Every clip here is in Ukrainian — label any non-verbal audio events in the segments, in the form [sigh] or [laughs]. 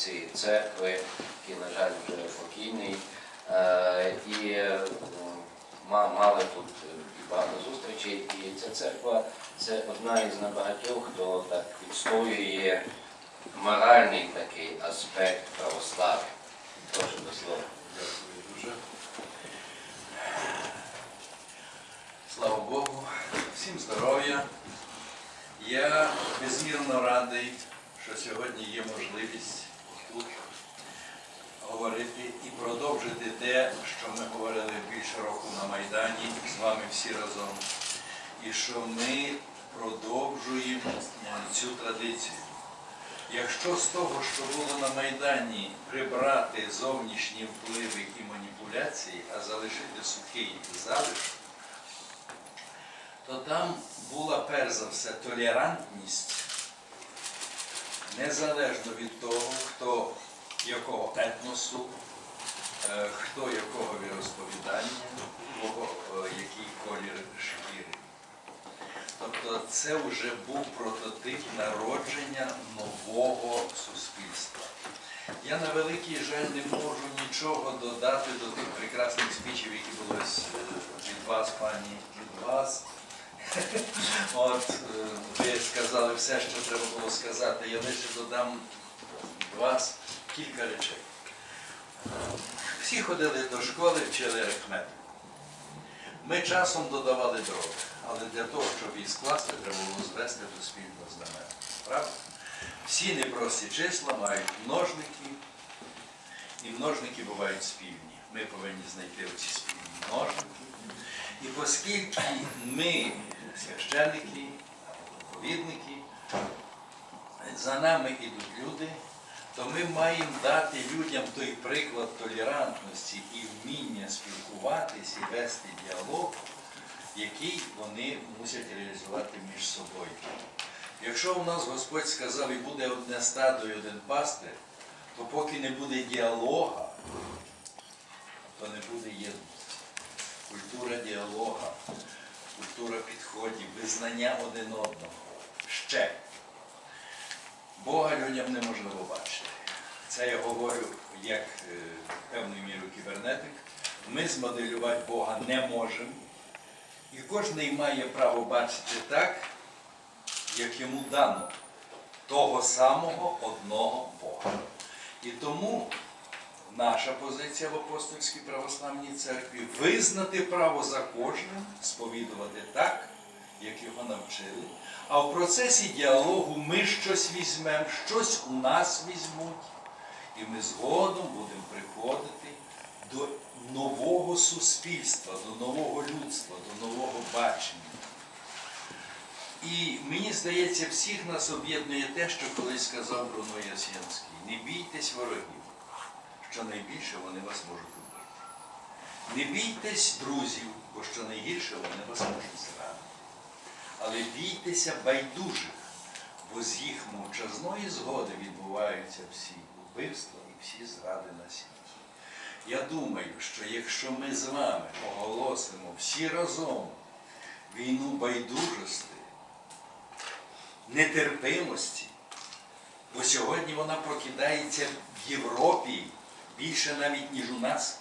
цієї церкви, який, на жаль, вже покійний. Е, І е, мали тут е, і багато зустрічей. І ця церква це одна із небагатьох, хто так відстоює моральний такий аспект православ'я. Прошу до слова. Дякую дуже. Слава Богу, всім здоров'я. Я безмірно радий, що сьогодні є можливість говорити і продовжити те, що ми говорили більше року на Майдані з вами всі разом. І що ми продовжуємо цю традицію. Якщо з того, що було на Майдані, прибрати зовнішні впливи і маніпуляції, а залишити сухий залишок, то там була перш за все толерантність, незалежно від того, хто якого етносу, е, хто якого віросповідання, е, який колір шкіри. Тобто це вже був прототип народження нового суспільства. Я на великий жаль не можу нічого додати до тих прекрасних спічів, які були від вас, пані, від вас. [laughs] От е, ви сказали все, що треба було сказати. Я лише додам вас кілька речей. Всі ходили до школи, вчили арифметику. Ми часом додавали дроги, але для того, щоб їх скласти, треба було звести до спільного знамена. Правда? Всі непрості числа мають множники, і множники бувають спільні. Ми повинні знайти оці спільні множники. І оскільки ми, священники, проповідники, за нами йдуть люди, то ми маємо дати людям той приклад толерантності і вміння спілкуватись і вести діалог, який вони мусять реалізувати між собою. Якщо у нас Господь сказав і буде одне стадо і один пастир, то поки не буде діалога, то не буде єдності. Культура діалога, культура підходів, визнання один одного. Ще. Бога людям неможливо бачити. Це я говорю як е, певною мірою кібернетик. Ми змоделювати Бога не можемо. І кожен має право бачити так, як йому дано того самого одного Бога. І тому наша позиція в апостольській православній церкві визнати право за кожним, сповідувати так, як його навчили. А в процесі діалогу ми щось візьмемо, щось у нас візьмуть, і ми згодом будемо приходити до нового суспільства, до нового людства, до нового бачення. І мені здається, всіх нас об'єднує те, що колись сказав Бруно Ясінський. Не бійтесь ворогів, що найбільше вони вас можуть убити. Не бійтесь друзів, бо що найгірше вони вас можуть зрадити. Але бійтеся байдужих, бо з їх мовчазної згоди відбуваються всі вбивства і всі зради на світі. Я думаю, що якщо ми з вами оголосимо всі разом війну байдужості, нетерпимості, бо сьогодні вона прокидається в Європі більше навіть, ніж у нас.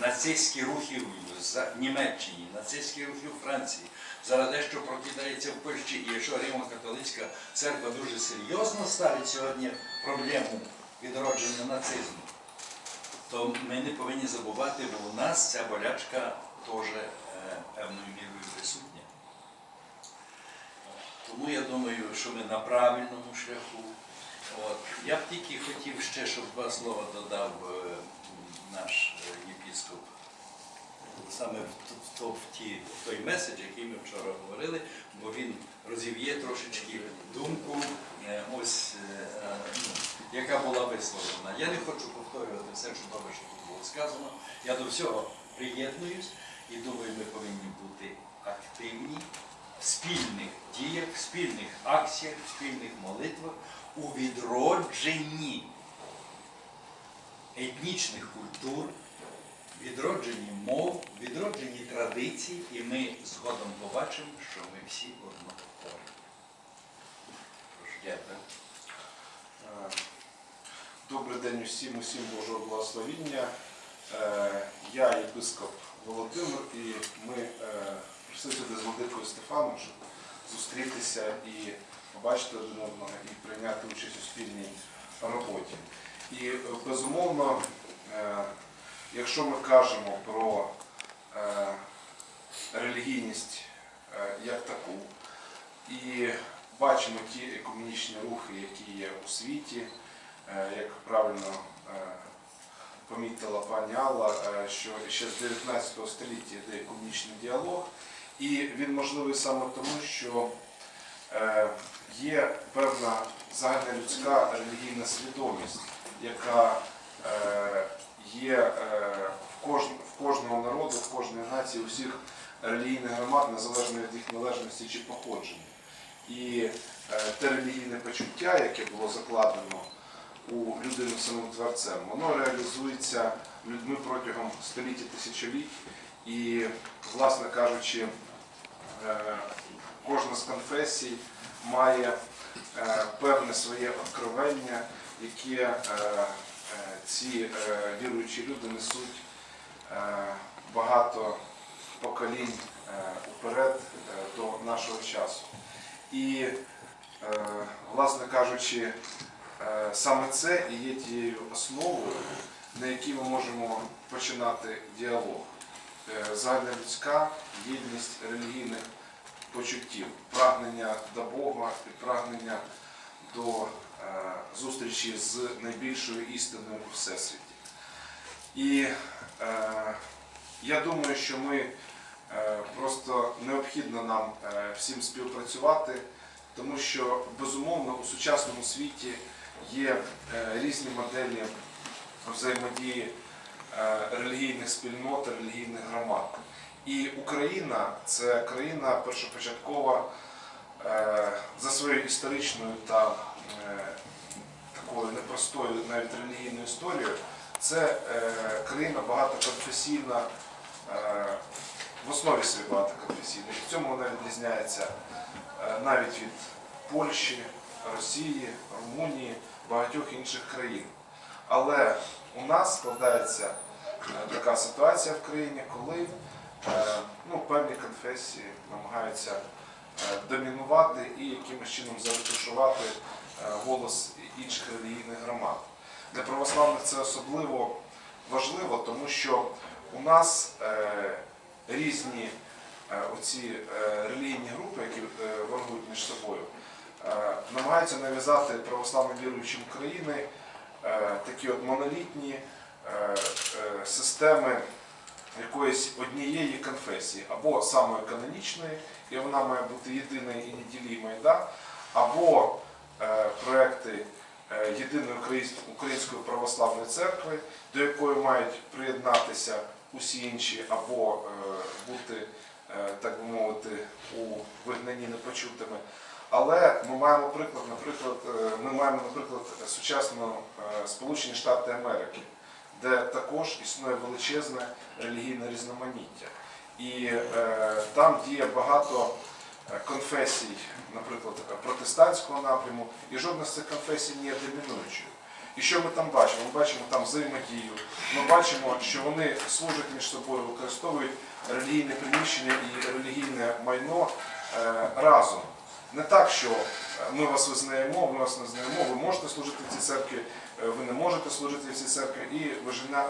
Нацистські рухи в Німеччині, нацистські рухи у Франції. Зараз дещо прокидається в Польщі, і якщо Римо-католицька церква дуже серйозно ставить сьогодні проблему відродження нацизму, то ми не повинні забувати, бо у нас ця болячка теж е, певною мірою присутня. Тому я думаю, що ми на правильному шляху. От. Я б тільки хотів ще, щоб два слова додав е, наш саме в, в, ті, в той меседж, який ми вчора говорили, бо він розів'є трошечки думку, е, ось, е, е, ну, яка була висловлена. Я не хочу повторювати все, що добре, що тут було сказано. Я до всього приєднуюсь і думаю, ми повинні бути активні в спільних діях, в спільних акціях, в спільних молитвах у відродженні етнічних культур, відродженні мов, відродженні традицій, і ми згодом побачимо, що ми всі. Прошу. Дякую. Е, Добрий день усім, усім Божого благословіння. Е, Я єпископ Володимир і ми е, прийшли сюди з Владикою Стефаном, щоб зустрітися і побачити один одного і прийняти участь у спільній роботі. І безумовно, якщо ми кажемо про е, релігійність е, як таку, і бачимо ті економічні рухи, які є у світі, е, як правильно е, помітила пані Алла, е, що ще з 19 століття йде економічний діалог, і він можливий саме тому, що е, є певна загальнолюдська релігійна свідомість, яка е, є е, в, кож, в кожного народу, в кожної нації, у всіх релігійних громад, незалежно від їх належності чи походження. І е, те релігійне почуття, яке було закладено у людину самим творцем, воно реалізується людьми протягом століття тисячоліть. І, власне кажучи, е, кожна з конфесій має певне своє откровення, яке ці е, віруючі люди несуть е, багато поколінь е, уперед е, до нашого часу. І, е, власне кажучи, е, саме це і є тією основою, на якій ми можемо починати діалог. Е, Загальнолюдська єдність релігійних почуттів, прагнення до Бога і прагнення до е, зустрічі з найбільшою істиною у Всесвіті. І е, я думаю, що ми е, просто необхідно нам е, всім співпрацювати, тому що безумовно у сучасному світі є е, різні моделі взаємодії е, релігійних спільнот, релігійних громад. І Україна це країна першопочаткова е, за своєю історичною та е, такою непростою навіть релігійною історією. Це е, країна багатоконфесійна, е, в основі своїй багатоконфесійна. В цьому вона відрізняється е, навіть від Польщі, Росії, Румунії, багатьох інших країн. Але у нас складається е, така ситуація в країні, коли е, ну, певні конфесії намагаються е, домінувати і якимось чином заретушувати е, голос інших релігійних громад. Для православних це особливо важливо, тому що у нас е, різні е, оці е, релігійні групи, які е, ворогують між собою, е, намагаються нав'язати православним віруючим України е, такі от монолітні е, е, системи якоїсь однієї конфесії, або самої канонічної, і вона має бути єдиною і неділімою, да? або е, проекти е, єдиної української православної церкви, до якої мають приєднатися усі інші, або е, бути, е, так би мовити, у вигнанні непочутими. Але ми маємо приклад, наприклад, е, ми маємо, наприклад, сучасну е, Сполучені Штати Америки, де також існує величезне релігійне різноманіття. І е, там діє багато е, конфесій, наприклад, протестантського напряму, і жодна з цих конфесій не є домінуючою. І що ми там бачимо? Ми бачимо там взаємодію, ми бачимо, що вони служать між собою, використовують релігійне приміщення і релігійне майно е, разом. Не так, що е, ми вас визнаємо, ми вас не знаємо, ви можете служити в цій церкві, е, ви не можете служити в цій церкві, і е,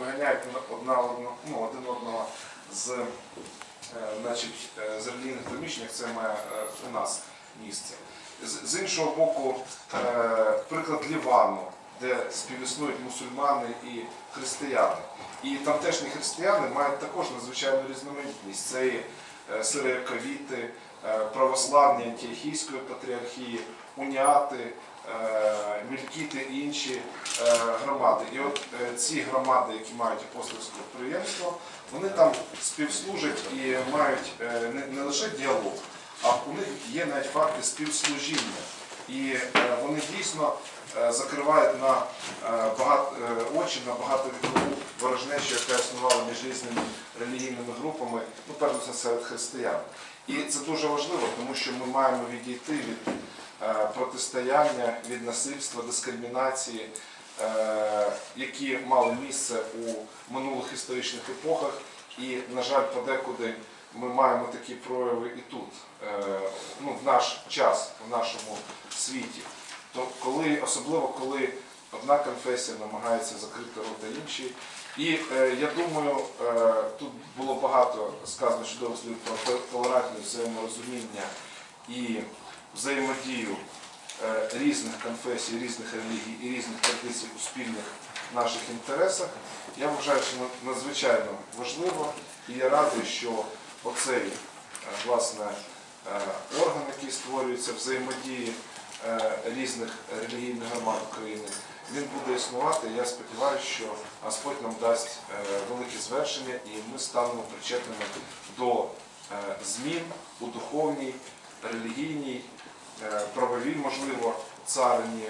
виганяють одна одного, ну, один одного з, значить, з релігійних приміщень, це має у нас місце. З, іншого боку, приклад Лівану, де співіснують мусульмани і християни. І тамтешні християни мають також надзвичайну різноманітність. Це і е, е, православні антіохійської патріархії, уніати, е, мількіти і інші громади. І от ці громади, які мають апостольське підприємство, вони там співслужать і мають не лише діалог, а у них є навіть факти співслужіння. І е, вони дійсно е, закривають на е, багато, очі на багатовікову ворожнечу, яка існувала між різними релігійними групами, ну перш за все серед християн. І це дуже важливо, тому що ми маємо відійти від протистояння, від насильства, дискримінації, які мали місце у минулих історичних епохах. І, на жаль, подекуди ми маємо такі прояви і тут, е, ну, в наш час, в нашому світі. То коли, особливо коли одна конфесія намагається закрити рота іншій. І е, я думаю, е, тут було багато сказано чудових слів про толерантність, взаєморозуміння і взаємодію різних конфесій, різних релігій і різних традицій у спільних наших інтересах. Я вважаю, що надзвичайно важливо і я радий, що оцей е, власне е, орган, який створюється взаємодії е, різних релігійних громад України, він буде існувати. Я сподіваюся, що Господь нам дасть велике звершення і ми станемо причетними до змін у духовній, релігійній, правовій, можливо, царині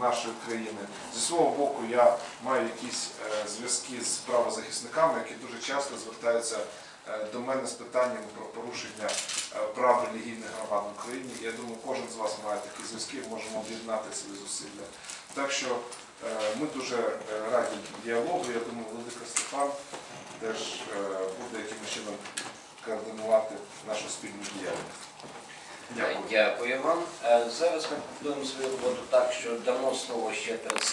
нашої країни. Зі свого боку, я маю якісь зв'язки з правозахисниками, які дуже часто звертаються до мене з питаннями про порушення е, прав релігійних громад в Україні. Я думаю, кожен з вас має такі зв'язки, можемо об'єднати свої зусилля. Так що е, ми дуже е, раді діалогу. Я думаю, Владика Стефан теж е, буде якимось чином координувати нашу спільну діяльність. Дякую. Дякую вам. Е, Зараз ми будемо свою роботу так, що дамо слово ще представникам.